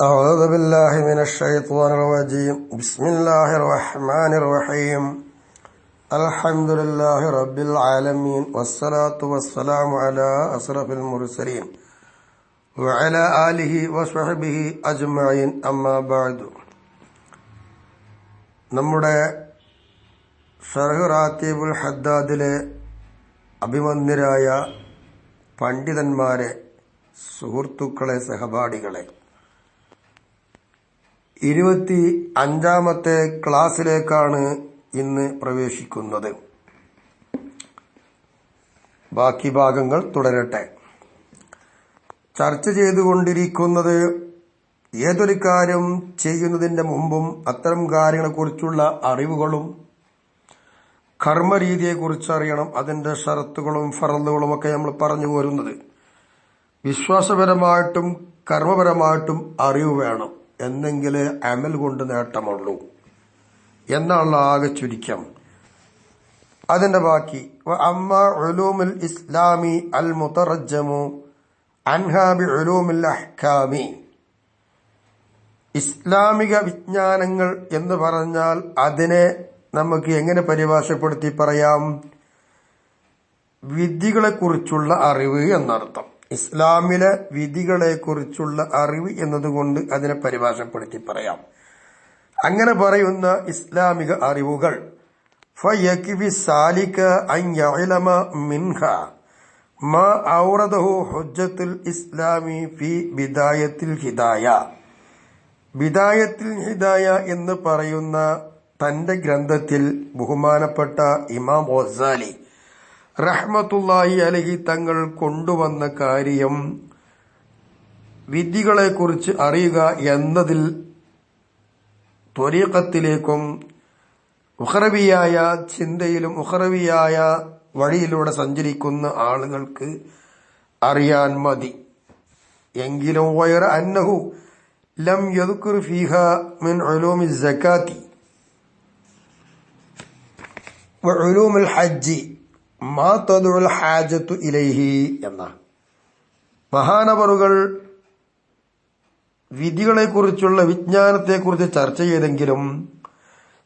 أعوذ بالله من الشيطان الرجيم بسم الله الرحمن الرحيم الحمد لله رب العالمين والصلاة والسلام على أشرف المرسلين وعلى آله وصحبه أجمعين أما بعد നമ്മുടെ ഷർഹ് റാത്തീബുൽ ഹദ്ദാദിലെ അഭിമന്യരായ പണ്ഡിതന്മാരെ സുഹൃത്തുക്കളെ സഹപാഠികളെ ഇരുപത്തി അഞ്ചാമത്തെ ക്ലാസ്സിലേക്കാണ് ഇന്ന് പ്രവേശിക്കുന്നത്. ബാക്കി ഭാഗങ്ങൾ തുടരട്ടെ. ചർച്ച ചെയ്തുകൊണ്ടിരിക്കുന്നത് ഏതൊരു കാര്യം ചെയ്യുന്നതിന്റെ മുമ്പും അത്തരം കാര്യങ്ങളെക്കുറിച്ചുള്ള അറിവുകളും കർമ്മരീതിയെക്കുറിച്ച് അറിയണം അതിന്റെ ഷറത്തുകളും ഫറലുകളും ഒക്കെ നമ്മൾ പറഞ്ഞു പോരുന്നത്. വിശ്വാസപരമായിട്ടും കർമ്മപരമായിട്ടും അറിവ് വേണം. എന്നെങ്കിലേ അമൽ കൊണ്ട് നേട്ടമുള്ളൂ. എന്നുള്ള ആകെ ചുരുക്കം. അതിന്റെ ബാക്കി അമ്മ ഉലൂമുൽ ഇസ്ലാമി അൽ മുത്തറജമു അൻഹാബി ഉലൂമുൽ അഹ്കാമി. ഇസ്ലാമിക വിജ്ഞാനങ്ങൾ എന്ന് പറഞ്ഞാൽ അതിനെ നമുക്ക് എങ്ങനെ പരിഭാഷപ്പെടുത്തി പറയാം? വിധികളെക്കുറിച്ചുള്ള അറിവ് എന്നർത്ഥം. ഇസ്ലാമിലെ വിധികളെക്കുറിച്ചുള്ള അറിവ് എന്നതുകൊണ്ട് അതിനെ പരിഭാഷപ്പെടുത്തി പറയാം. അങ്ങനെ പറയുന്ന ഇസ്ലാമിക അറിവുകൾ മിൻഹ മാ ഔറദഹു ഹുജ്ജത്തുൽ ഇസ്ലാമി ബിദായത്തിൽ ഹിദായ. ബിദായത്തിൽ ഹിദായ എന്ന് പറയുന്ന തന്റെ ഗ്രന്ഥത്തിൽ ബഹുമാനപ്പെട്ട ഇമാം ഒസാലി റഹ്മത്തുല്ലാഹി അലഹി തങ്ങൾ കൊണ്ടുവന്ന കാര്യം വിധികളെക്കുറിച്ച് അറിയുക എന്നതിൽ ത്വരീക്കത്തിലേക്കും ഉഹറവിയായ ചിന്തയിലും ഉഹറവിയായ വഴിയിലൂടെ സഞ്ചരിക്കുന്ന ആളുകൾക്ക് അറിയാൻ മതി. എങ്കിലും വയർ അന്നഹു ലം യദുക്കുർ ഫിഹ മിൻ ഉലൂമി സക്കാത്തി ഹജ്ജി മാ തദുൽ ഹാജത്തു ഇലൈഹി എന്ന മഹാനവറുകൾ വിധികളെക്കുറിച്ചുള്ള വിജ്ഞാനത്തെക്കുറിച്ച് ചർച്ച ചെയ്തെങ്കിലും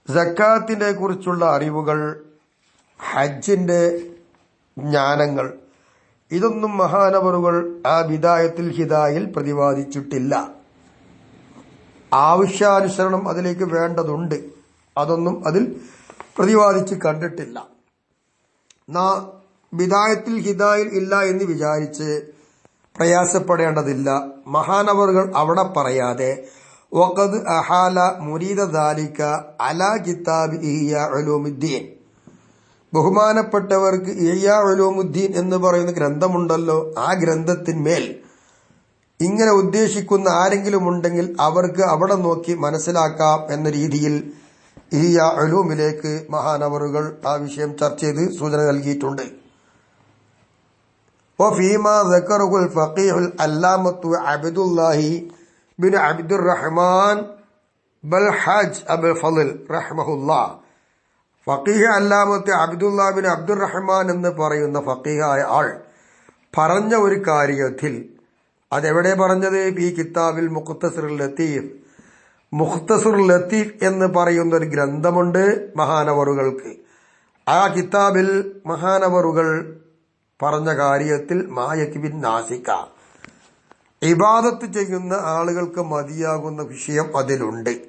ജക്കാത്തിനെ കുറിച്ചുള്ള അറിവുകൾ ഹജ്ജിന്റെ ജ്ഞാനങ്ങൾ ഇതൊന്നും മഹാനവറുകൾ ആ വിദായത്തിൽ ഹിതായിൽ പ്രതിപാദിച്ചിട്ടില്ല. ആവശ്യാനുസരണം അതിലേക്ക് വേണ്ടതുണ്ട്. അതൊന്നും അതിൽ പ്രതിപാദിച്ച് കണ്ടിട്ടില്ല. നാ ഹിതായിൽ ഇല്ല എന്ന് വിചാരിച്ച് പ്രയാസപ്പെടേണ്ടതില്ല. മഹാനവറുകൾ അവിടെ പറയാതെ വഖദ് അഹാല മുരീദ ദാലിക അല കിതാബ് ഇഹിയ ഉലൂമുദ്ദീൻ. ബഹുമാനപ്പെട്ടവർക്ക് ഇഹിയാ ഉലൂമുദ്ദീൻ എന്ന് പറയുന്ന ഗ്രന്ഥമുണ്ടല്ലോ ആ ഗ്രന്ഥത്തിന്മേൽ. ഇങ്ങനെ ഉദ്ദേശിക്കുന്ന ആരെങ്കിലും ഉണ്ടെങ്കിൽ അവർക്ക് അവിടെ നോക്കി മനസ്സിലാക്കാം എന്ന രീതിയിൽ ഈ അലൂമിലേക്ക് മഹാനവറുകൾ ആ വിഷയം ചർച്ച ചെയ്ത് സൂചന നൽകിയിട്ടുണ്ട്. അബ്ദുല്ലാഹി അബ്ദുറഹ്മാൻ എന്ന് പറയുന്ന ഫക്കീഹായ ആൾ പറഞ്ഞ ഒരു കാര്യത്തിൽ അതെവിടെ പറഞ്ഞത്? ഈ കിതാബിൽ മുഖത്തസിർ ലത്തീഫ് മുഖത്തസുർ ലത്തീഫ് എന്ന് പറയുന്ന ഒരു ഗ്രന്ഥമുണ്ട് മഹാനവറുകൾക്ക്. ആ കിതാബിൽ മഹാനവറുകൾ പറഞ്ഞ കാര്യത്തിൽ മായക്കിബിൻ നാസിക്ക. ഇബാദത്ത് ചെയ്യുന്ന ആളുകൾക്ക് മതിയാകുന്ന വിഷയം അതിലുണ്ട്.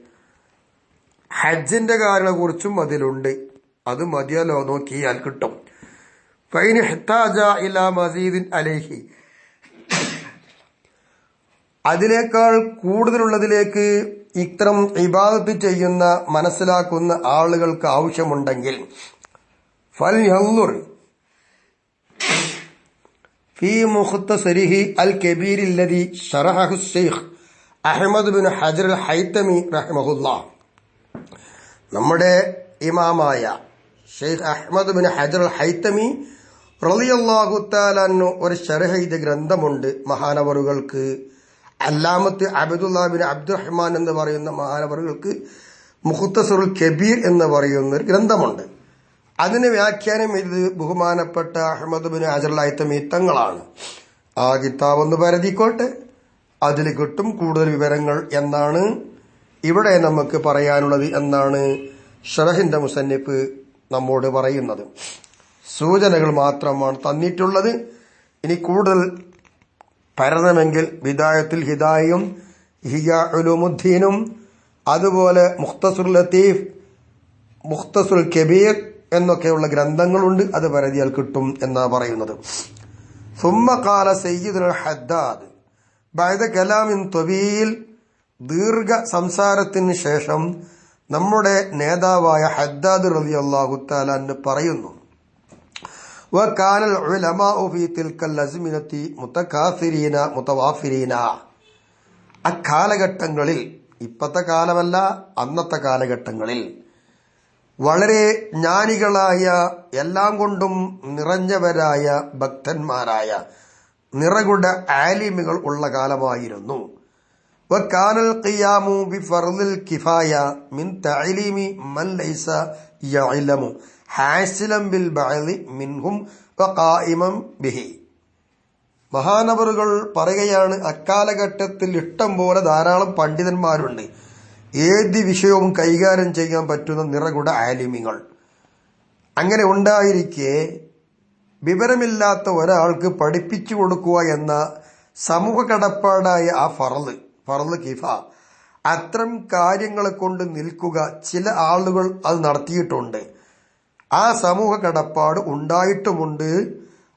ഹജ്ജിന്റെ കാര്യങ്ങളെക്കുറിച്ചും അതിലുണ്ട്. അത് മതിയല്ലോ നോക്കിയാൽ കിട്ടും. ഫൈൻ ഹിത്താജ ഇല മസീദിൻ അലേഹി. അതിനേക്കാൾ കൂടുതലുള്ളതിലേക്ക് ഇത്തരം ഇബാദത്ത് ചെയ്യുന്ന മനസ്സിലാക്കുന്ന ആളുകൾക്ക് ആവശ്യമുണ്ടെങ്കിൽ ഫൽ ഹന്നുർ ഫി മുഖത്തസരിഹി അൽ കബീരില്ലതി ഷറഹു Sheikh Ahmad bin Hajar al Haytami റഹ്മഹുല്ല. നമ്മുടെ ഇമാമായ Sheikh Ahmad bin Hajar al Haytami റളിയല്ലാഹു താലാന്നു ഒരു ഷെറഹ ഗ്രന്ഥമുണ്ട് മഹാനവറുകൾക്ക്. അല്ലാമത്ത് അബദുല്ല ബിൻ അബ്ദുറഹ്മാൻ എന്ന് പറയുന്ന മഹാനവറുകൾക്ക് മുഹത്തസുറുൽ കബീർ എന്ന് പറയുന്ന ഒരു ഗ്രന്ഥമുണ്ട്. അതിന് വ്യാഖ്യാനം ഇത് ബഹുമാനപ്പെട്ട അഹമ്മദ് ബിൻ അജർലായിത്തമി തങ്ങളാണ് ആ കിതാബ് ഒന്ന് പരതിക്കോട്ടെ. അതിൽ കിട്ടും കൂടുതൽ വിവരങ്ങൾ എന്നാണ് ഇവിടെ നമുക്ക് പറയാനുള്ളത് എന്നാണ് ഷറഹിന്റെ മുസന്നിഫ് നമ്മോട് പറയുന്നത്. സൂചനകൾ മാത്രമാണ് തന്നിട്ടുള്ളത്. ഇനി കൂടുതൽ പരണമെങ്കിൽ വിദായത്തിൽ ഹിദായും ഹിയ ഉലുമുദ്ദീനും അതുപോലെ മുഖ്തസുൽ ലത്തീഫ് മുഖ്തസുൽ കബീർ എന്നൊക്കെയുള്ള ഗ്രന്ഥങ്ങളുണ്ട് അത് പരതിയാൽ കിട്ടും എന്നാണ് പറയുന്നത്. സുമ്മകാല സയ്യിദുൽ ഹദ്ദാദ് ബൈദ കലാമിൻ തൊബീൽ ദീർഘ സംസാരത്തിന് ശേഷം നമ്മുടെ നേതാവായ ഹദ്ദാദ് റലി അള്ളാഹു പറയുന്നു وكان العلماء في تلك الأزمنة متكاثرين متوافرين അക്കാലഘട്ടങ്ങളിൽ ഇപ്പത്തെ കാലമല്ല അന്നത്തെ കാലഘട്ടങ്ങളിൽ വളരെ ജ്ഞാനികളായ എല്ലാം കൊണ്ടും നിറഞ്ഞവരായ ഭക്തന്മാരായ നിറകുട ആലിമുകൾ ഉള്ള കാലമായിരുന്നു വക്കാനൽ ഖിയാമു ബി ഫർദിൽ കിഫായ മിൻ തഅലീമി മൻ ലൈസ യഅലമു ഹാസിലം ബിൽ ബഅലി മിൻഹും വഖായിമം ബിഹി. മഹാനവറുകൾ പറയുകയാണ് അക്കാലഘട്ടത്തിൽ ഇഷ്ടം പോലെ ധാരാളം പണ്ഡിതന്മാരുണ്ട്. ഏത് വിഷയവും കൈകാര്യം ചെയ്യാൻ പറ്റുന്ന നിറകുട ആലിമികൾ അങ്ങനെ ഉണ്ടായിരിക്കെ വിവരമില്ലാത്ത ഒരാൾക്ക് പഠിപ്പിച്ചു കൊടുക്കുക എന്ന സമൂഹ കടപ്പാടായ ആ ഫറൽ ഫറൽ കിഫ. അത്തരം കാര്യങ്ങളെ കൊണ്ട് നിൽക്കുക ചില ആളുകൾ അത് നടത്തിയിട്ടുണ്ട്. ആ സമൂഹ കടപ്പാട് ഉണ്ടായിട്ടുമുണ്ട്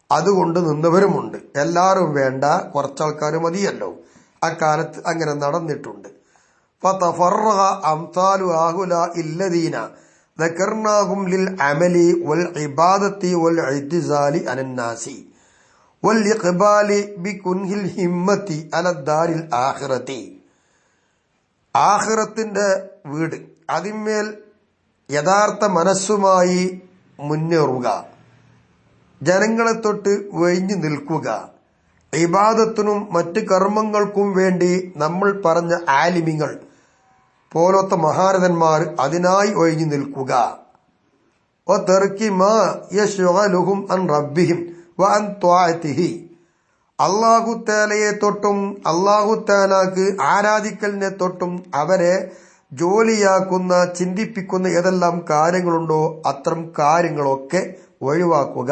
അതുകൊണ്ട് നിന്നവരുമുണ്ട്. എല്ലാവരും വേണ്ട കുറച്ചാൾക്കാർ മതിയല്ലോ. അക്കാലത്ത് അങ്ങനെ നടന്നിട്ടുണ്ട്. ആഹ്റത്തിന്റെ വീട് അതിന്മേൽ യഥാർത്ഥ മനസ്സുമായി മുന്നേറുക. ജനങ്ങളെ തൊട്ട് ഒഴിഞ്ഞു നിൽക്കുക. ഇബാദത്തിനും മറ്റ് കർമ്മങ്ങൾക്കും വേണ്ടി നമ്മൾ പറഞ്ഞ ആലിമിങ്ങൾ പോലത്തെ മഹാരഥന്മാർ അതിനായി ഒഴിഞ്ഞു നിൽക്കുക. അള്ളാഹുത്താലയെ തൊട്ടും അള്ളാഹുത്താലാക്ക് ആരാധിക്കലിനെ തൊട്ടും അവരെ ജോലിയാക്കുന്ന ചിന്തിപ്പിക്കുന്ന ഏതെല്ലാം കാര്യങ്ങളുണ്ടോ അത്തരം കാര്യങ്ങളൊക്കെ ഒഴിവാക്കുക.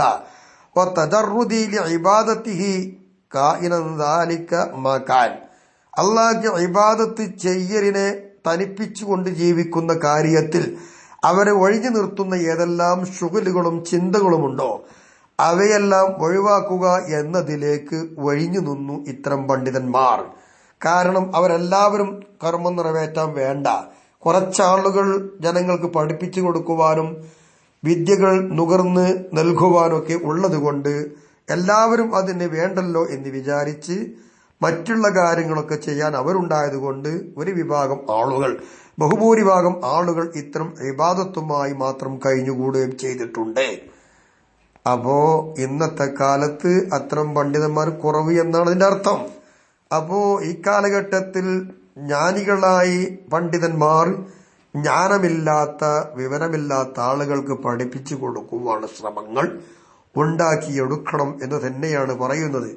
അള്ളാഹ്ക്ക് ഇബാദത്ത് ചെയ്യലിനെ തനിപ്പിച്ചുകൊണ്ട് ജീവിക്കുന്ന കാര്യത്തിൽ അവരെ ഒഴിഞ്ഞു നിർത്തുന്ന ഏതെല്ലാം ശുഗലുകളും ചിന്തകളുമുണ്ടോ അവയെല്ലാം ഒഴിവാക്കുക എന്നതിലേക്ക് ഒഴിഞ്ഞു നിന്നു ഇത്തരം പണ്ഡിതന്മാർ. കാരണം അവരെല്ലാവരും കർമ്മം നിറവേറ്റാൻ വേണ്ട. കുറച്ചാളുകൾ ജനങ്ങൾക്ക് പഠിപ്പിച്ചു കൊടുക്കുവാനും വിദ്യകൾ നുകർന്ന് നൽകുവാനൊക്കെ ഉള്ളതുകൊണ്ട് എല്ലാവരും അതിന് വേണ്ടല്ലോ എന്ന് വിചാരിച്ച് മറ്റുള്ള കാര്യങ്ങളൊക്കെ ചെയ്യാൻ അവരുണ്ടായതുകൊണ്ട് ഒരു വിഭാഗം ആളുകൾ ബഹുഭൂരിഭാഗം ആളുകൾ ഇത്തരം വിവാദത്വമായി മാത്രം കഴിഞ്ഞുകൂടുകയും ചെയ്തിട്ടുണ്ട്. അപ്പോ ഇന്നത്തെ കാലത്ത് അത്തരം പണ്ഡിതന്മാർ കുറവ് എന്നാണ് അതിന്റെ അർത്ഥം. അപ്പോ ഈ കാലഘട്ടത്തിൽ ജ്ഞാനികളായി പണ്ഡിതന്മാർ ജ്ഞാനമില്ലാത്ത വിവരമില്ലാത്ത ആളുകൾക്ക് പഠിപ്പിച്ചു കൊടുക്കുവാണ് ശ്രമങ്ങൾ. ഉണ്ടാക്കിയെടുക്കണം എന്ന് തന്നെയാണ് പറയുന്നത്.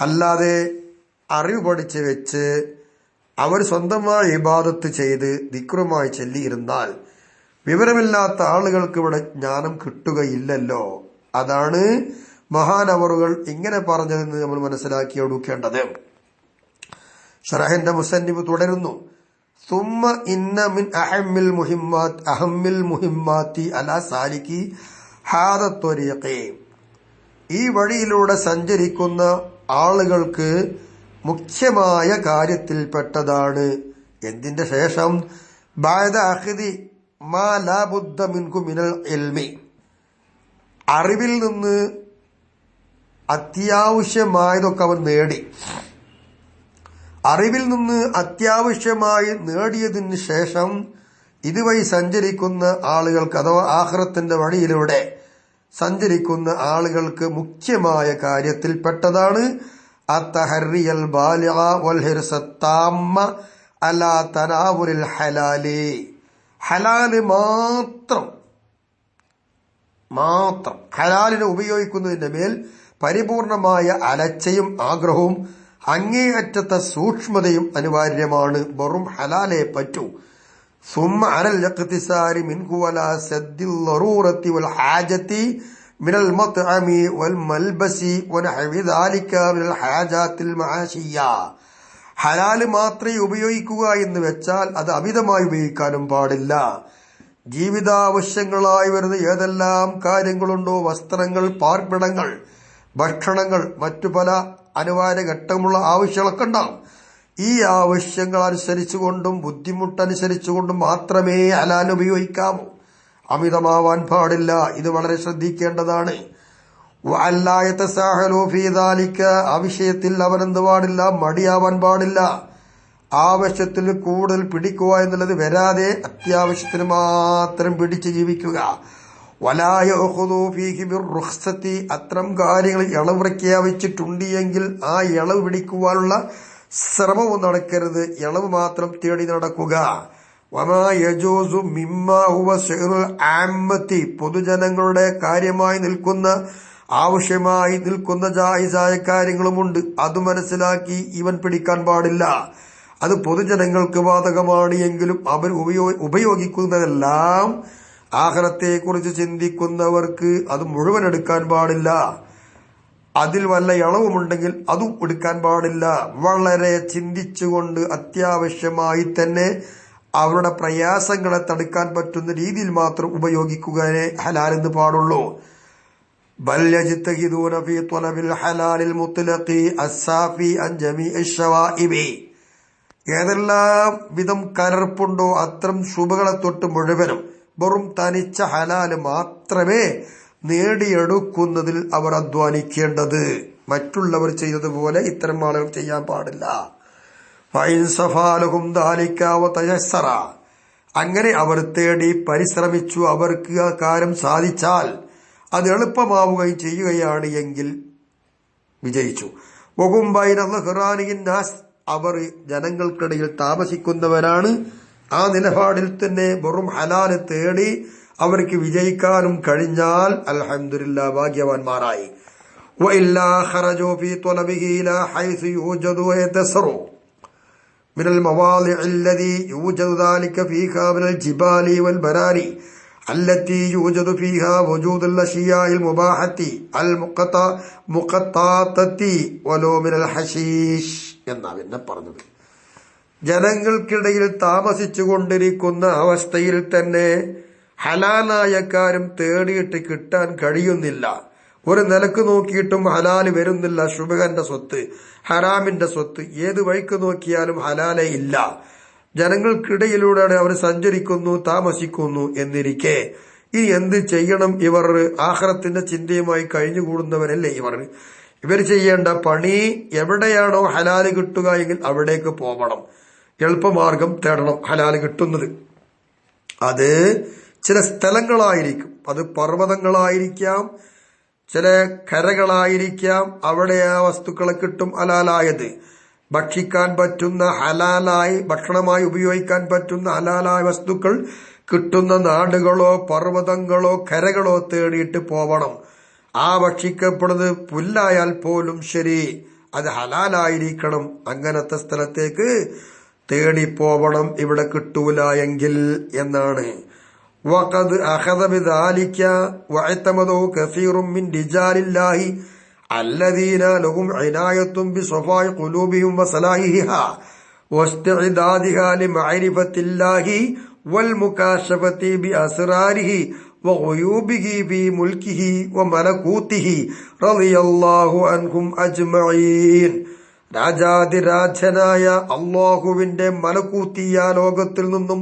അല്ലാതെ അറിവ് പഠിച്ച് വെച്ച് അവർ സ്വന്തമായി ഇബാദത്ത് ചെയ്ത് ദിക്റുമായി ചെല്ലിയിരുന്നാൽ വിവരമില്ലാത്ത ആളുകൾക്ക് ഇവിടെ ജ്ഞാനം കിട്ടുകയില്ലല്ലോ. അതാണ് മഹാനവറുകൾ ഇങ്ങനെ പറഞ്ഞതെന്ന് നമ്മൾ മനസ്സിലാക്കിയെടുക്കേണ്ടത് ഷറഹിന്റെ മുസന്നിബ് തുടരുന്നു. സുമ ഇന്ന മിൻ അഹമ്മിൽ മുഹിമ്മാത്ത് അഹമ്മിൽ മുഹിമ്മാത്തി അല സാലിക്കി ഹാദത്വരീഖേ ഈ വഴിയിലൂടെ സഞ്ചരിക്കുന്ന ആളുകൾക്ക് മുഖ്യമായ കാര്യത്തിൽപ്പെട്ടതാണ്. എന്തിന്റെ ശേഷം? ബായത അഹിദി മാ ലാ മിൻകു മിനൽ എൽമി അറിവിൽ നിന്ന് അത്യാവശ്യമായതൊക്കെ അവൻ നേടി. അറിവിൽ നിന്ന് അത്യാവശ്യമായി നേടിയതിന് ശേഷം ഇതുവഴി സഞ്ചരിക്കുന്ന ആളുകൾക്ക് അഥവാ ആഹ്റത്തിന്റെ വഴിയിലൂടെ സഞ്ചരിക്കുന്ന ആളുകൾക്ക് മുഖ്യമായ കാര്യത്തിൽ പെട്ടതാണ് അത്തഹറിയൽ ഹിർസത്താമ്മ അലാ ഹലാലി. ഹലാൽ മാത്രം മാത്രം ഹലാലിനെ ഉപയോഗിക്കുന്നതിന്റെ മേൽ പരിപൂർണമായ അലച്ചയും ആഗ്രഹവും അങ്ങേയറ്റത്തെ സൂക്ഷ്മതയും അനിവാര്യമാണ് വെറും ഹലാലെ പറ്റൂ ثم على الاقتصار منه ولا سد الضرورة والحاجة من المطعم والملبس ونحو ذلك من الحاجات المعاشية ഹലാല് മാത്രമേ ഉപയോഗിക്കുക എന്ന് വെച്ചാൽ അത് അമിതമായി ഉപയോഗിക്കാനും പാടില്ല ജീവിതാവശ്യങ്ങളായി വരുന്ന ഏതെല്ലാം കാര്യങ്ങളുണ്ടോ വസ്ത്രങ്ങൾ പാർപ്പിടങ്ങൾ ഭക്ഷണങ്ങൾ മറ്റു പല അനിവാര്യ ഘട്ടമുള്ള ആവശ്യങ്ങളൊക്കെ ഉണ്ടാവും. ഈ ആവശ്യങ്ങൾ അനുസരിച്ചുകൊണ്ടും ബുദ്ധിമുട്ടനുസരിച്ചുകൊണ്ടും മാത്രമേ ഹലാൽ ഉപയോഗിക്കാവൂ. അമിതമാവാൻ പാടില്ല. ഇത് വളരെ ശ്രദ്ധിക്കേണ്ടതാണ്. ആ വിഷയത്തിൽ അവനെന്ത് പാടില്ല? മടിയാവാൻ പാടില്ല. ആവശ്യത്തിൽ കൂടുതൽ പിടിക്കുക എന്നുള്ളത് വരാതെ അത്യാവശ്യത്തിന് മാത്രം പിടിച്ച് ജീവിക്കുക. വലായ റുഖ്സത്തി. അത്തരം കാര്യങ്ങൾ ഇളവ് പ്രഖ്യാപിച്ചിട്ടുണ്ട് എങ്കിൽ ആ ഇളവ് പിടിക്കുവാനുള്ള ശ്രമവും നടക്കരുത്. ഇളവ് മാത്രം തേടി നടക്കുക. പൊതുജനങ്ങളുടെ കാര്യമായി നിൽക്കുന്ന ആവശ്യമായി നിൽക്കുന്ന ജായിസായ കാര്യങ്ങളുമുണ്ട്. അത് മനസ്സിലാക്കി ഇവൻ പിടിക്കാൻ പാടില്ല. അത് പൊതുജനങ്ങൾക്ക് ബാധകമാണ് എങ്കിലും അവർ ഉപയോഗിക്കുന്നതെല്ലാം ആഹാരത്തെക്കുറിച്ച് ചിന്തിക്കുന്നവർക്ക് അത് മുഴുവൻ എടുക്കാൻ പാടില്ല അതിൽ വല്ല ഇളവുമുണ്ടെങ്കിൽ അതും എടുക്കാൻ പാടില്ല വളരെ ചിന്തിച്ചുകൊണ്ട് അത്യാവശ്യമായി തന്നെ അവരുടെ പ്രയാസങ്ങളെ തടുക്കാൻ പറ്റുന്ന രീതിയിൽ മാത്രം ഉപയോഗിക്കുകയെ ഹലാലെന്ന് പാടുള്ളൂ بل يجتهدون في طلب الحلال المطلق السافي عن جميع الشوائب ഏതെല്ലാം വിധം കലർപ്പുണ്ടോ അത്തരം ശുഭകളെ തൊട്ട് മുഴുവനും വെറും തനിച്ച ഹലാൽ മാത്രമേ നേടിയെടുക്കുന്നതിൽ അവർ അധ്വാനിക്കേണ്ടത്. മറ്റുള്ളവർ ചെയ്തതുപോലെ ഇത്തരം ആളുകൾ ചെയ്യാൻ പാടില്ല. അങ്ങനെ അവർ തേടി പരിശ്രമിച്ചു. അവർക്ക് ആ കാര്യം സാധിച്ചാൽ അത് എളുപ്പമാവുകയും ചെയ്യുകയാണ് എങ്കിൽ വിജയിച്ചു. നാസ്. അവർ ജനങ്ങൾക്കിടയിൽ താമസിക്കുന്നവരാണ്. ആ നിലപാടിൽ തന്നെ വെറും ഹലാല് തേടി അവർക്ക് വിജയിക്കാനും കഴിഞ്ഞാൽ അൽഹംദുലില്ലാ ഭാഗ്യവാന്മാരായി وإلا خرجوا في طلبه إلى حيث يوجد ويتسروا من المواضع الذي يوجد ذلك فيها من الجبال والبراري التي يوجد فيها وجود الأشياء المباحة المقطعة ولو من الحشيش എന്നാ പിന്നെ പറഞ്ഞത് ജനങ്ങൾക്കിടയിൽ താമസിച്ചു കൊണ്ടിരിക്കുന്ന അവസ്ഥയിൽ തന്നെ ഹലാലായ കാര്യം തേടിയിട്ട് കിട്ടാൻ കഴിയുന്നില്ല. ഒരു നിലയ്ക്ക് നോക്കിയിട്ടും ഹലാൽ വരുന്നില്ല. ശുഭകന്റെ സ്വത്ത് ഹറാമിന്റെ സ്വത്ത്. ഏത് വഴിക്ക് നോക്കിയാലും ഹലാലെ ഇല്ല. ജനങ്ങൾക്കിടയിലൂടെയാണ് അവർ സഞ്ചരിക്കുന്നു താമസിക്കുന്നു എന്നിരിക്കെ. ഇനി എന്ത് ചെയ്യണം ഇവർ? ആഹ്റത്തിന്റെ ചിന്തയുമായി കഴിഞ്ഞുകൂടുന്നവരല്ലേ ഇവർ? ഇവർ ചെയ്യേണ്ട പണി എവിടെയാണോ ഹലാൽ കിട്ടുക എങ്കിൽ അവിടേക്ക് പോകണം എളുപ്പമാർഗം തേടണം ഹലാൽ കിട്ടുന്നത്. അത് ചില സ്ഥലങ്ങളായിരിക്കും. അത് പർവതങ്ങളായിരിക്കാം ചില കരകളായിരിക്കാം അവിടെ ആ വസ്തുക്കളെ കിട്ടും ഹലാലായത് ഭക്ഷിക്കാൻ പറ്റുന്ന ഹലാലായി ഭക്ഷണമായി ഉപയോഗിക്കാൻ പറ്റുന്ന ഹലാലായ വസ്തുക്കൾ കിട്ടുന്ന നാടുകളോ പർവതങ്ങളോ കരകളോ തേടിയിട്ട് പോവണം. ആ ഭക്ഷിക്കപ്പെടുന്നത് പുല്ലായാൽ പോലും ശരി. അത് ഹലാലായിരിക്കണം അങ്ങനത്തെ സ്ഥലത്തേക്ക് തേടി പോവണം ഇവിടെ കിട്ടൂല എങ്കിൽ എന്നാണ് وقد أخذ بذلك واعتمده كثير من رجال الله الذين لهم عناية بصفاء قلوبهم وصلاحها واستعدادها لمعرفة الله والمكاشفة بأسراره وغيوبه في ملكه وملكوته رضي الله عنهم أجمعين രാജാതിരാജനായ അള്ളാഹുവിന്റെ മലക്കൂത്തിയ ലോകത്തിൽ നിന്നും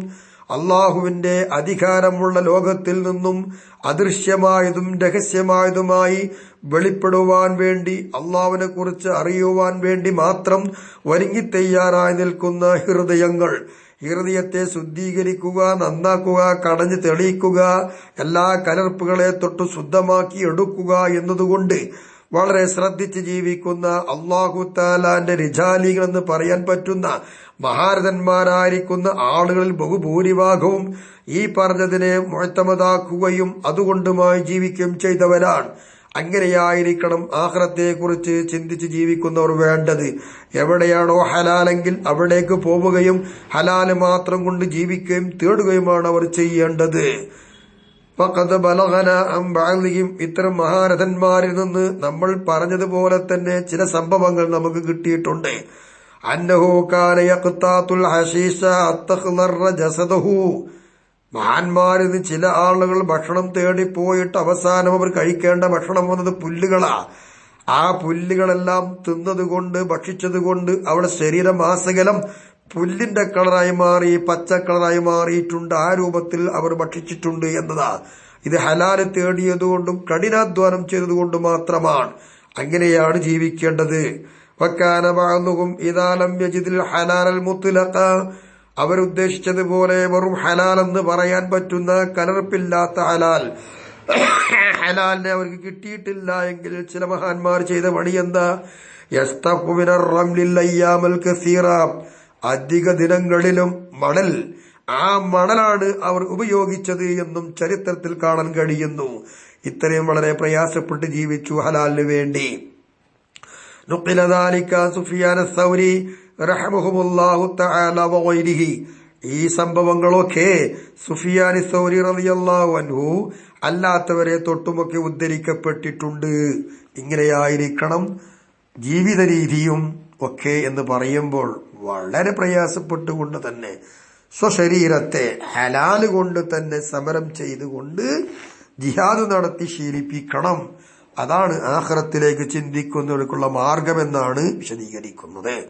അള്ളാഹുവിന്റെ അധികാരമുള്ള ലോകത്തിൽ നിന്നും അദൃശ്യമായതും രഹസ്യമായതുമായി വെളിപ്പെടുവാൻ വേണ്ടി അള്ളാഹുവിനെ കുറിച്ച് അറിയുവാൻ വേണ്ടി മാത്രം ഒരുങ്ങി തയ്യാറായി നിൽക്കുന്ന ഹൃദയങ്ങൾ. ഹൃദയത്തെ ശുദ്ധീകരിക്കുക നന്നാക്കുക കടഞ്ഞു തെളിയിക്കുക എല്ലാ കലർപ്പുകളെ തൊട്ട് ശുദ്ധമാക്കി എടുക്കുക എന്നതുകൊണ്ട് വളരെ ശ്രദ്ധിച്ച് ജീവിക്കുന്ന അള്ളാഹു താലാന്റെ റിജാലികൾ എന്ന് പറയാൻ പറ്റുന്ന മഹാരഥന്മാരായിരിക്കുന്ന ആളുകളിൽ ബഹുഭൂരിഭാഗവും ഈ പറഞ്ഞതിനെ മുഴത്തമതാക്കുകയും അതുകൊണ്ടുമായി ജീവിക്കുകയും ചെയ്തവരാണ്. അങ്ങനെയായിരിക്കണം ആഹ്റത്തെക്കുറിച്ച് ചിന്തിച്ച് ജീവിക്കുന്നവർ വേണ്ടത്. എവിടെയാണോ ഹലാലെങ്കിൽ അവിടേക്ക് പോവുകയും ഹലാൽ മാത്രം കൊണ്ട് ജീവിക്കുകയും തേടുകയുമാണ് അവർ ചെയ്യേണ്ടത്. ഇത്തരം മഹാരഥന്മാരിൽ നിന്ന് നമ്മൾ പറഞ്ഞതുപോലെ തന്നെ ചില സംഭവങ്ങൾ നമുക്ക് കിട്ടിയിട്ടുണ്ട്. മഹാന്മാരിൽ നിന്ന് ചില ആളുകൾ ഭക്ഷണം തേടി പോയിട്ട് അവസാനം അവർ കഴിക്കേണ്ട ഭക്ഷണം വന്നത് പുല്ലുകളാ. ആ പുല്ലുകളെല്ലാം തിന്നതുകൊണ്ട് ഭക്ഷിച്ചതുകൊണ്ട് അവിടെ ശരീരമാസകലം പുല്ലിന്റെ കളറായി മാറി പച്ച കളറായി മാറിയിട്ടുണ്ട്. ആ രൂപത്തിൽ അവർ ഭക്ഷിച്ചിട്ടുണ്ട് എന്നതാ. ഇത് ഹലാൽ തേടിയതുകൊണ്ടും കഠിനാധ്വാനം ചെയ്തതുകൊണ്ടും മാത്രമാണ്. അങ്ങനെയാണ് ജീവിക്കേണ്ടത്. വക്കാന ബാന്നുകും ഇതാലം യജിദിൽ ഹലാലൽ മുത്തുലക്ക അവരുദ്ദേശിച്ചതുപോലെ വെറും ഹലാൽ എന്ന് പറയാൻ പറ്റുന്ന കലർപ്പില്ലാത്ത ഹലാൽ. ഹലാലിനെ അവർക്ക് കിട്ടിയിട്ടില്ല എങ്കിൽ ചില മഹാന്മാർ ചെയ്ത പണി എന്താ? യസ്തഖുമിനർ റംലിൽ അയ്യാമൽ കസീറ. അധിക ദിനങ്ങളിലും മണൽ ആ മണലാണ് അവർ ഉപയോഗിച്ചത് എന്നും ചരിത്രത്തിൽ കാണാൻ കഴിയുന്നു. ഇത്രയും വളരെ പ്രയാസപ്പെട്ട് ജീവിച്ചു ഹലാലിന് വേണ്ടി. ഈ സംഭവങ്ങളൊക്കെ സുഫിയാനി സൗരി റളിയല്ലാഹു അൻഹു അല്ലാത്തവരെ തൊട്ടുമൊക്കെ ഉദ്ധരിക്കപ്പെട്ടിട്ടുണ്ട്. ഇങ്ങനെയായിരിക്കണം ജീവിത രീതിയും ഒക്കെ എന്ന് പറയുമ്പോൾ. വളരെ പ്രയാസപ്പെട്ടുകൊണ്ട് തന്നെ സ്വശരീരത്തെ ഹലാൽ കൊണ്ട് തന്നെ സമരം ചെയ്തുകൊണ്ട് ജിഹാദ് നടത്തി ശീലിപ്പിക്കണം. അതാണ് ആഹ്റത്തിലേക്ക് ചിന്തിക്കുന്നവർക്കുള്ള മാർഗമെന്നാണ് വിശദീകരിക്കുന്നത്.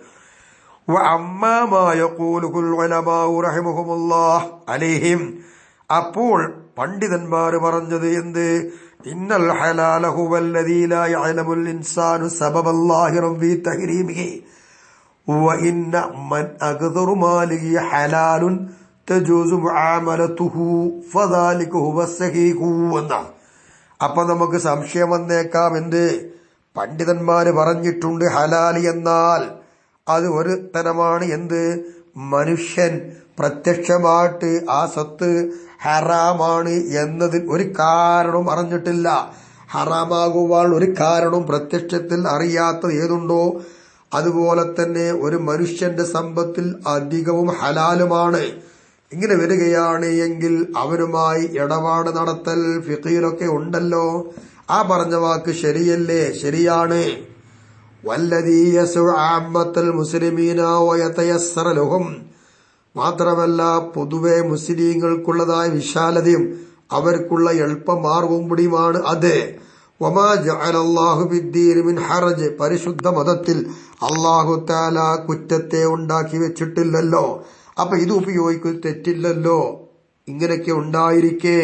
അപ്പോൾ പണ്ഡിതന്മാര് പറഞ്ഞത് എന്ത്? ഇന്നൽ ഹലാലഹുവല്ലദീലായലമുൽ ഇൻസാനു സബബല്ലാഹി റബ്ബി തഹ്രീമിഹി. എന്നാണ് അപ്പൊ നമുക്ക് സംശയം വന്നേക്കാം എന്ത്? പണ്ഡിതന്മാര് പറഞ്ഞിട്ടുണ്ട് ഹലാൽ എന്നാൽ അത് ഒരു തരമാണ് എന്ത്? മനുഷ്യൻ പ്രത്യക്ഷമായിട്ട് ആ സ്വത്ത് ഹറാമാണ് എന്നതിൽ ഒരു കാരണവും അറിഞ്ഞിട്ടില്ല. ഹറാമാകുവാൻ ഒരു കാരണവും പ്രത്യക്ഷത്തിൽ അറിയാത്തത് ഏതുണ്ടോ? അതുപോലെ തന്നെ ഒരു മനുഷ്യന്റെ സമ്പത്തിൽ അധികവും ഹലാലുമാണ്. ഇങ്ങനെ വരികയാണ് എങ്കിൽ അവരുമായി ഇടപാട് നടത്തൽ ഫിഖീലൊക്കെ ഉണ്ടല്ലോ. ആ പറഞ്ഞ വാക്ക് ശരിയല്ലേ? ശരിയാണ്. മാത്രമല്ല പൊതുവെ മുസ്ലിങ്ങൾക്കുള്ളതായ വിശാലതയും അവർക്കുള്ള എളുപ്പമാർഗവും കൂടിയുമാണ് അത്. മിൻ ഹറജ് പരിശുദ്ധ മതത്തിൽ അള്ളാഹു താല കുറ്റത്തെ ഉണ്ടാക്കി വെച്ചിട്ടില്ലല്ലോ അപ്പൊ ഇത് ഉപയോഗിക്കുന്ന തെറ്റില്ലല്ലോ ഇങ്ങനെയൊക്കെ ഉണ്ടായിരിക്കെ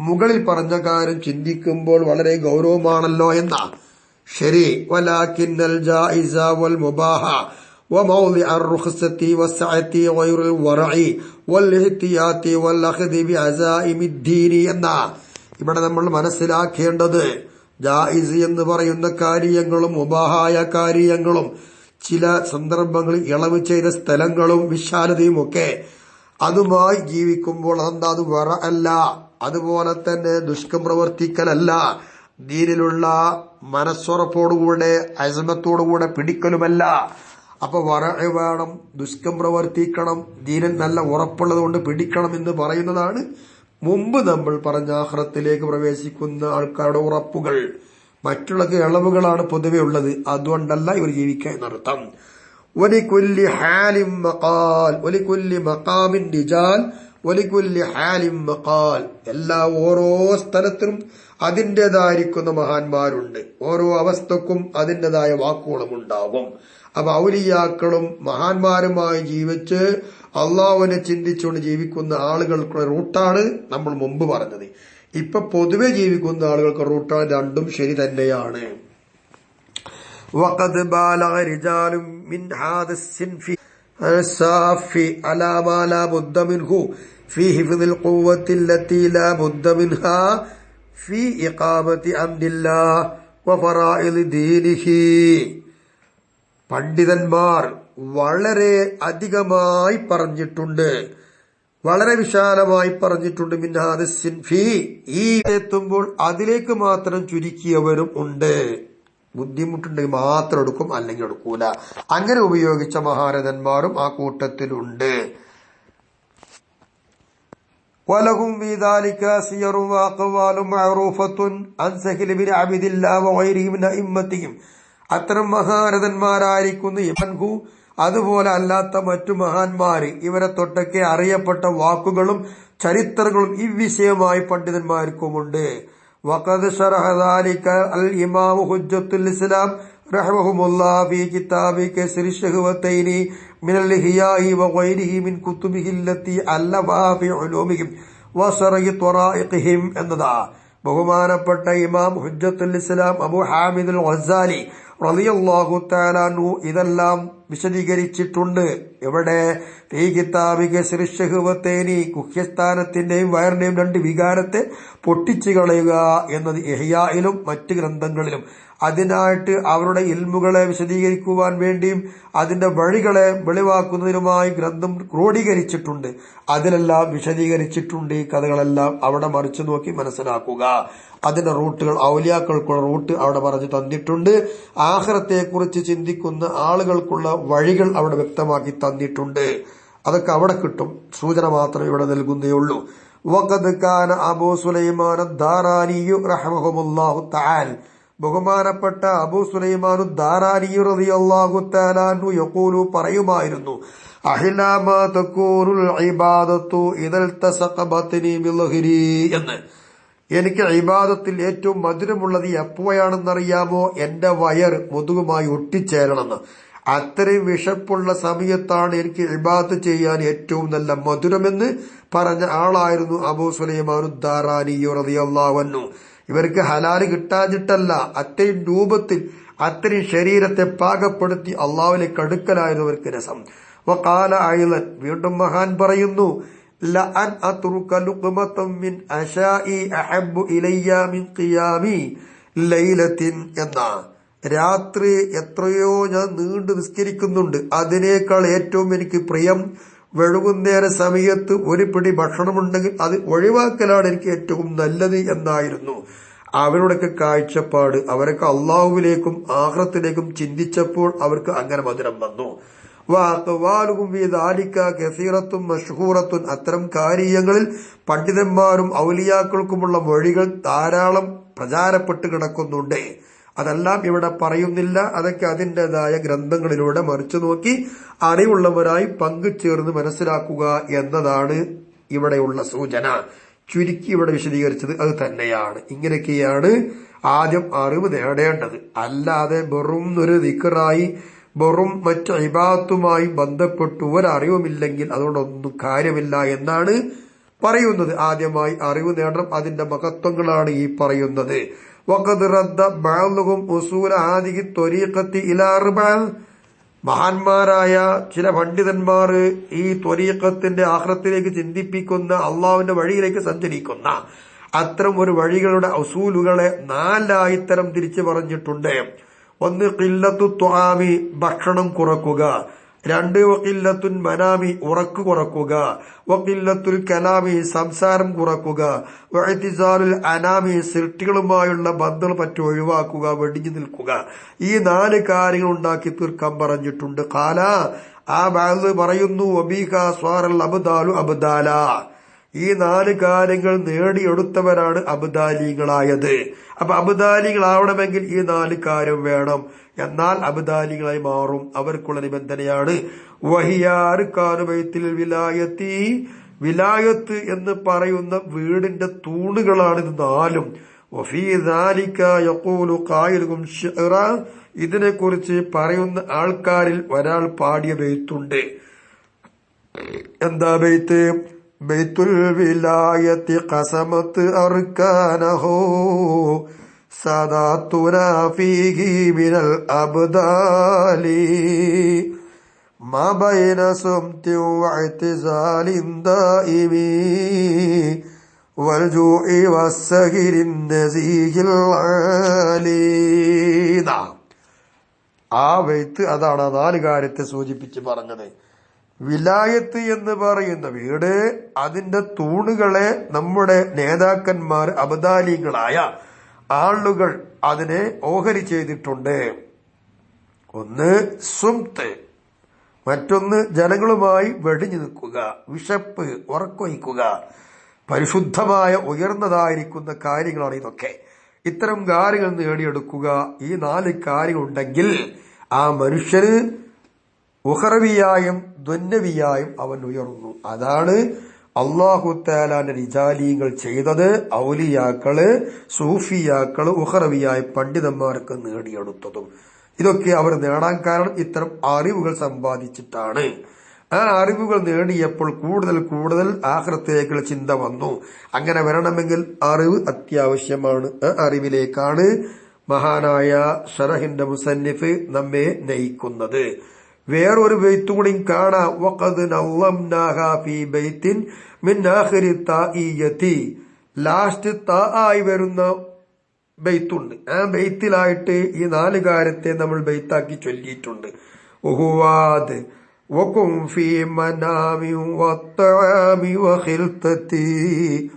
മുകളിൽ പറഞ്ഞ കാര്യം ചിന്തിക്കുമ്പോൾ വളരെ ഗൗരവമാണല്ലോ എന്നാ ശരി വലാക്കിന്നൽ ജായിസ വൽ മുബാഹ وموضع الرخصة والسعة غير الورع والاحتياط والأخذ بعزائم الدين എന്നാ ഇവിടെ നമ്മൾ മനസ്സിലാക്കേണ്ടത് ജായിസ് എന്ന് പറയുന്ന കാര്യങ്ങളും മുബാഹായ കാര്യങ്ങളും ചില സന്ദർഭങ്ങളിൽ ഇളവ് ചെയ്ത സ്ഥലങ്ങളും വിശാലതയും ഒക്കെ അതുമായി ജീവിക്കുമ്പോൾ അതെന്താ? അത് വറ അല്ല. അതുപോലെ തന്നെ ദുഷ്കം പ്രവർത്തിക്കലല്ല. ദീനിലുള്ള മനസ്സുറപ്പോടുകൂടെ അസമത്തോടുകൂടെ പിടിക്കലുമല്ല. അപ്പൊ വറ വേണം ദുഷ്കം പ്രവർത്തിക്കണം ദീനൻ നല്ല ഉറപ്പുള്ളത് കൊണ്ട് പിടിക്കണം എന്ന് പറയുന്നതാണ് മുമ്പ് നമ്മൾ പറഞ്ഞ ആഹ്റത്തിലേക്ക് പ്രവേശിക്കുന്ന ആൾക്കാരുടെ ഉറപ്പുകൾ മറ്റുള്ള ഇളവുകളാണ് പൊതുവെ ഉള്ളത്. അതുകൊണ്ടല്ല ഇവർ ജീവിക്കുക എന്നർത്ഥം. ഒലിക്കൊല്ലി ഹാലിം മക്കാൽ ഒലിക്കൊല്ലി മക്കാമിൻ ഡിജാൽ ഒലിക്കൊല്ലി ഹാലിം മക്കാൽ എല്ലാ ഓരോ സ്ഥലത്തിനും അതിന്റെതായിരിക്കുന്ന മഹാന്മാരുണ്ട്. ഓരോ അവസ്ഥക്കും അതിന്റെതായ വാക്കുകളും ഉണ്ടാകും അപ്പൊ ഔലിയാക്കളും മഹാന്മാരുമായി ജീവിച്ച് അള്ളാഹുവിനെ ചിന്തിച്ചുകൊണ്ട് ജീവിക്കുന്ന ആളുകൾക്കുള്ള റൂട്ടാണ് നമ്മൾ മുമ്പ് പറഞ്ഞത് ഇപ്പൊ പൊതുവെ ജീവിക്കുന്ന ആളുകൾക്ക് റൂട്ടാണ് രണ്ടും ശരി തന്നെയാണ് وقد بالغ رجال من هذا الصنف الصاف على ما لا بد منه في حفظ القوة التي لا بد منها في إقامة أمر الله وفرائض دينه പണ്ഡിതന്മാർ വളരെ അധികമായി പറഞ്ഞിട്ടുണ്ട് വളരെ വിശാലമായി പറഞ്ഞിട്ടുണ്ട് മിൻഹാദിൻ ഫീ ഈ എത്തുമ്പോൾ അതിലേക്ക് മാത്രം ചുരുക്കിയവരും ഉണ്ട് ബുദ്ധിമുട്ടുണ്ടെങ്കിൽ മാത്രം എടുക്കും അല്ലെങ്കിൽ എടുക്കൂല അങ്ങനെ ഉപയോഗിച്ച മഹാരഥന്മാരും ആ കൂട്ടത്തിലുണ്ട് ولهم في ذلك سير وأقوال معروفة عن سهل بن عبد الله وغيره من أئمتهم അത്തരം മഹാരഥന്മാരായിരിക്കുന്നു ഇവൻഹു അതുപോലെ അല്ലാത്ത മറ്റു മഹാന്മാര് ഇവരെ തൊട്ടൊക്കെ അറിയപ്പെട്ട വാക്കുകളും ചരിത്രങ്ങളും ഈ വിഷയമായി പണ്ഡിതന്മാർക്കുമുണ്ട്. വഖദ് ഷറഹദാലിക അൽ ഇമാം ഹുജ്ജത്തുൽ ഇസ്ലാം റഹ്മഹുമുല്ലാ ഫീ കിതാബി കസ്രി ഷഹവതൈനി മിനൽ ഹിയാഹി വഗൈരിഹി മിൻ കുതുബിഹി അല്ലതി അല്ലഫഹ ഫീ ഉലൂമിഹിം വസറഹി ത്വറായിഖിഹിം എന്നതാ. ബഹുമാനപ്പെട്ട ഇമാം ഹുജ്ജത്തുൽ ഇസ്ലാം അബൂ ഹാമിദുൽ ഗസ്സാലി റളിയല്ലാഹു ഇതെല്ലാം വിശദീകരിച്ചിട്ടുണ്ട്. എവിടെ? ഈ കിതാബിക ശിർഷഹുവത്തേനി കുഹ്യസ്ഥാനത്തിന്റെയും വയറിന്റെയും രണ്ട് വികാരത്തെ പൊട്ടിച്ചു കളയുക എന്നത് എഹിയായിലും മറ്റ് ഗ്രന്ഥങ്ങളിലും. അതിനായിട്ട് അവരുടെ ഇൽമുകളെ വിശദീകരിക്കുവാൻ വേണ്ടിയും അതിന്റെ വഴികളെ വെളിവാക്കുന്നതിനുമായി ഗ്രന്ഥം ക്രോഡീകരിച്ചിട്ടുണ്ട്. അതിലെല്ലാം വിശദീകരിച്ചിട്ടുണ്ട് ഈ കഥകളെല്ലാം. അവിടെ മറിച്ചു നോക്കി മനസ്സിലാക്കുക. അതിന്റെ റൂട്ടുകൾ ഔലിയാക്കൾക്കുള്ള റൂട്ട് അവിടെ പറഞ്ഞു തന്നിട്ടുണ്ട്. ആഹ്റത്തെക്കുറിച്ച് ചിന്തിക്കുന്ന ആളുകൾക്കുള്ള വഴികൾ അവിടെ വ്യക്തമാക്കി തന്നിട്ടുണ്ട്. അതൊക്കെ അവിടെ കിട്ടും. സൂചന മാത്രം ഇവിടെ നൽകുന്നേയുള്ളൂ. വഖദ് കാന അബൂ സുലൈമാൻ ദാറാനിയു റഹ്മഹുമുല്ലാഹു തആല. ബഹുമാനപ്പെട്ട അബൂ സുലൈമാനു ദാറാനിയു റളിയല്ലാഹു തആലാനു യഖൂലു പറയുമായിരുന്നു അഹിലാമ തക്കൂറുൽ ഇബാദത്തു ഇദൽ തസഖബത്നി ബിൽഹിരി എന്ന്. എനിക്ക് ഇബാദത്തിൽ ഏറ്റവും മധുരമുള്ളത് എപ്പോഴാണെന്നറിയാമോ? എന്റെ വയർ മുതുകുമായി ഒട്ടിച്ചേരണമെന്ന്. അത്രയും വിഷപ്പുള്ള സമയത്താണ് എനിക്ക് ഇബാദത്ത് ചെയ്യാൻ ഏറ്റവും നല്ല മധുരമെന്ന് പറഞ്ഞ ആളായിരുന്നു അബൂ സുലൈമാനുദ്ദാറാനിയോ റതിയല്ലാവന്നു ഇവർക്ക് ഹലാൽ കിട്ടാഞ്ഞിട്ടല്ല അത്രയും രൂപത്തിൽ അത്രയും ശരീരത്തെ പാകപ്പെടുത്തി അള്ളാവിലേക്ക് അടുക്കലായിരുന്നു ഇവർക്ക് രസം വീണ്ടും മഹാൻ പറയുന്നു ലഅൻ أترك لقمة من أشائي أحب إلي من قيامي ലൈലത്തിൻ എന്ന. രാത്രി എത്രയോ ഞാൻ നീണ്ടു നിസ്കരിക്കുന്നുണ്ട്. അതിനേക്കാൾ ഏറ്റവും എനിക്ക് പ്രിയം വെഴുകുന്നേര സമയത്ത് ഒരു പിടി ഭക്ഷണമുണ്ടെങ്കിൽ അത് ഒഴിവാക്കലാണ് എനിക്ക് ഏറ്റവും നല്ലത് എന്നായിരുന്നു. അവരുടെയൊക്കെ കാഴ്ചപ്പാട് അവരൊക്കെ അള്ളാഹുവിലേക്കും ആഹ്റത്തിലേക്കും ചിന്തിച്ചപ്പോൾ അവർക്ക് അങ്ങനെ മധുരം വന്നു. കസീറത്തും മഷ്ഹൂറത്തും അത്തരം കാര്യങ്ങളിൽ പണ്ഡിതന്മാരും ഔലിയാക്കൾക്കുമുള്ള മൊഴികൾ ധാരാളം പ്രചാരപ്പെട്ട് കിടക്കുന്നുണ്ട്. അതെല്ലാം ഇവിടെ പറയുന്നില്ല. അതൊക്കെ അതിന്റെതായ ഗ്രന്ഥങ്ങളിലൂടെ മറിച്ചു നോക്കി അറിവുള്ളവരായി പങ്കുചേർന്ന് മനസ്സിലാക്കുക എന്നതാണ് ഇവിടെയുള്ള സൂചന. ചുരുക്കി ഇവിടെ വിശദീകരിച്ചത് അത് തന്നെയാണ്. ഇങ്ങനെയൊക്കെയാണ് ആദ്യം അറിവ് നേടേണ്ടത്. അല്ലാതെ വെറും ഒരു ദിക്കറായി വെറും മറ്റ് ഇബാത്തുമായി ബന്ധപ്പെട്ട്. ഒരറിവുമില്ലെങ്കിൽ അതുകൊണ്ടൊന്നും കാര്യമില്ല എന്നാണ് പറയുന്നത്. ആദ്യമായി അറിവ് നേടണം. അതിന്റെ മഹത്വങ്ങളാണ് ഈ പറയുന്നത്. മഹാന്മാരായ ചില പണ്ഡിതന്മാർ ഈ ത്വരീക്കത്തിന്റെ ആഹ്രത്തിലേക്ക് ചിന്തിപ്പിക്കുന്ന അള്ളാവിന്റെ വഴിയിലേക്ക് സഞ്ചരിക്കുന്ന അത്തരം ഒരു വഴികളുടെ അസൂലുകളെ നാലായി തരം തിരിച്ചു പറഞ്ഞിട്ടുണ്ട്. ഒന്ന് കില്ലത്തു ത്വാമി ഭക്ഷണം കുറക്കുക. രണ്ട് വക്കില്ലത്തുൻ മനാമി ഉറക്ക് കുറക്കുക. വക്കില്ലത്തുൽ കലാമി സംസാരം കുറക്കുക. വഴത്തിസാലുൽ അനാമി സൃഷ്ടികളുമായുള്ള ബന്ധങ്ങൾ പറ്റി ഒഴിവാക്കുക വെടിഞ്ഞു നിൽക്കുക. ഈ നാല് കാര്യങ്ങൾ ഉണ്ടാക്കി തീർക്കാൻ പറഞ്ഞിട്ടുണ്ട്. കാല ആ ബാഗ് പറയുന്നു അബീഖ സ്വാറൽ അബ്ദാലു അബ്ദാല. ഈ നാല് കാര്യങ്ങൾ നേടിയെടുത്തവരാണ് അബുദാലികളായത്. അപ്പൊ അബുദാലികളാവണമെങ്കിൽ ഈ നാല് കാര്യം വേണം. എന്നാൽ അബുദാലികളായി മാറും. അവർക്കുള്ള നിബന്ധനയാണ്. വഹിയാർ കാനുവയത്തിൽ വിലായത്തി. വിലായത്ത് എന്ന് പറയുന്ന വീടിന്റെ തൂണുകളാണ് ഇത് നാലും. ഇതിനെക്കുറിച്ച് പറയുന്ന ആൾക്കാരിൽ ഒരാൾ പാടിയ ബെയ്ത്തുണ്ട്. എന്താ ബെയ്ത്ത്? ബൈത്തുൽ വിലായത്തി കസമത്ത് അർക്കാനഹോ സദാത്തുന ഫീഹി മിനൽ അബ്ദാലി ما بين صمت واعتزال دائم والجوع والسهر النزيج العالي ആ വെയ്ത്ത് അതാണ് ആ നാല് കാര്യത്തെ സൂചിപ്പിച്ച് പറഞ്ഞത് വിലായത്ത് എന്ന് പറയുന്ന വീട് അതിന്റെ തൂണുകളെ നമ്മുടെ നേതാക്കന്മാർ അബദാലികളായ ആളുകൾ അതിനെ ഓഹരി ചെയ്തിട്ടുണ്ട്. ഒന്ന് സുംത്ത് മറ്റൊന്ന് ജനങ്ങളുമായി വെടിഞ്ഞു നിൽക്കുക വിശപ്പ് ഉറക്കൊയ്ക്കുക പരിശുദ്ധമായ ഉയർന്നതായിരിക്കുന്ന കാര്യങ്ങളാണ് ഇതൊക്കെ. ഇത്തരം കാര്യങ്ങൾ നേടിയെടുക്കുക ഈ നാല് കാര്യങ്ങളുണ്ടെങ്കിൽ ആ മനുഷ്യന് ഉഹറവിയായും ദ്വന്നവിയായും അവൻ ഉയർന്നു. അതാണ് അള്ളാഹു താലാന്റെ റിജാലിയങ്ങൾ ചെയ്തത്. ഔലിയാക്കൾ സൂഫിയാക്കൾ ഉഹറവിയായ പണ്ഡിതന്മാർക്ക് നേടിയെടുത്തതും. ഇതൊക്കെ അവർ നേടാൻ കാരണം ഇത്തരം അറിവുകൾ സമ്പാദിച്ചിട്ടാണ്. ആ അറിവുകൾ നേടിയപ്പോൾ കൂടുതൽ കൂടുതൽ ആഹ്റത്തേക്കുള്ള ചിന്ത വന്നു. അങ്ങനെ വരണമെങ്കിൽ അറിവ് അത്യാവശ്യമാണ്. ആ അറിവിലേക്കാണ് മഹാനായ ഷറഹിന്റെ മുസന്നിഫ് നമ്മെ നയിക്കുന്നത്. വേറൊരു ബെയ്ത്തും കൂടി കാണാം വഖദ് നവ്വംനാഹാ ഫീ ബൈത്തിൻ മിൻ ആഖിരി താഇയതി ലാസ്റ്റ് താ ആയി വരുന്ന ബെയ്ത്തുണ്ട് ആ ബെയ്ത്തിലായിട്ട് ഈ നാല് കാര്യത്തെ നമ്മൾ ബെയ്ത്താക്കി ചൊല്ലിയിട്ടുണ്ട് ഉഹുവാദ് وكن في منام والطعام وخلطتي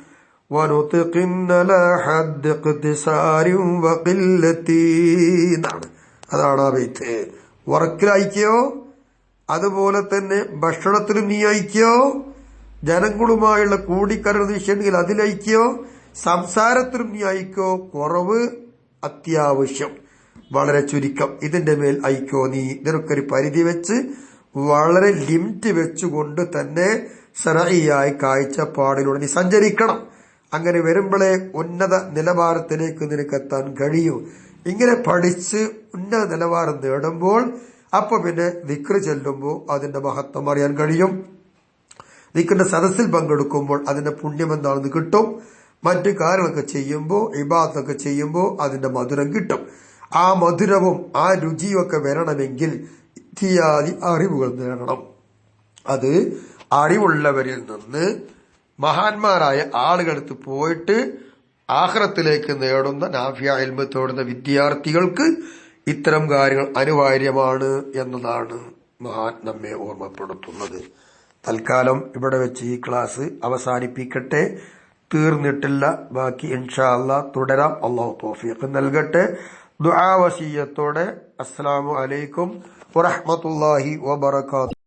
ونطق لا حد اقتصار وقلتي എന്നാണ് അതാണ് ആ ബെയ്ത്ത് ഉറക്കിലയക്കോ അതുപോലെ തന്നെ ഭക്ഷണത്തിലും നീ അയക്കോ? ജനങ്ങളുമായുള്ള കൂടിക്കരണ നിശ്ചയെങ്കിൽ അതിലയക്കോ? സംസാരത്തിലും നീ അയക്കോ? കുറവ് അത്യാവശ്യം. വളരെ ചുരുക്കം. ഇതിന്റെ മേൽ അയക്കോ നീ? ഇതിനൊക്കെ പരിധി വെച്ച് വളരെ ലിമിറ്റ് വെച്ചുകൊണ്ട് തന്നെ സറയായ കാഴ്ചപ്പാടിലൂടെ നീ സഞ്ചരിക്കണം. അങ്ങനെ വരുമ്പോഴേ ഉന്നത നിലവാരത്തിലേക്ക് നിനക്കെത്താൻ കഴിയൂ. ഇങ്ങനെ പഠിച്ച് ഉന്നത നിലവാരം നേടുമ്പോൾ അപ്പൊ പിന്നെ വിക്ര ചെല്ലുമ്പോൾ അതിന്റെ മഹത്വം അറിയാൻ കഴിയും. നിൽക്കുന്ന സദസ്സിൽ പങ്കെടുക്കുമ്പോൾ അതിന്റെ പുണ്യം എന്താണെന്ന് കിട്ടും. മറ്റു കാര്യങ്ങളൊക്കെ ചെയ്യുമ്പോൾ ഇബാത്തൊക്കെ ചെയ്യുമ്പോൾ അതിന്റെ മധുരം കിട്ടും. ആ മധുരവും ആ രുചിയും ഒക്കെ വരണമെങ്കിൽ ഇത്യാദി അറിവുകൾ നേടണം. അത് അറിവുള്ളവരിൽ നിന്ന് മഹാന്മാരായ ആളുകളടുത്ത് പോയിട്ട് ആഹ്റത്തിലേക്ക് നേടുന്ന നാഫിയ എൽമ വിദ്യാർത്ഥികൾക്ക് ഇത്തരം കാര്യങ്ങൾ അനിവാര്യമാണ് എന്നതാണ് മഹാൻ നമ്മെ ഓർമ്മപ്പെടുത്തുന്നത്. തൽക്കാലം ഇവിടെ വെച്ച് ഈ ക്ലാസ് അവസാനിപ്പിക്കട്ടെ. തീർന്നിട്ടില്ല. ബാക്കി ഇൻഷാ അല്ല തുടരാം. അള്ളാഹു തോഫീഖ് നൽകട്ടെ. ദുആ അസ്സാം അലൈക്കും വറഹ്മത്തുള്ളാഹി വബറകാതുഹു.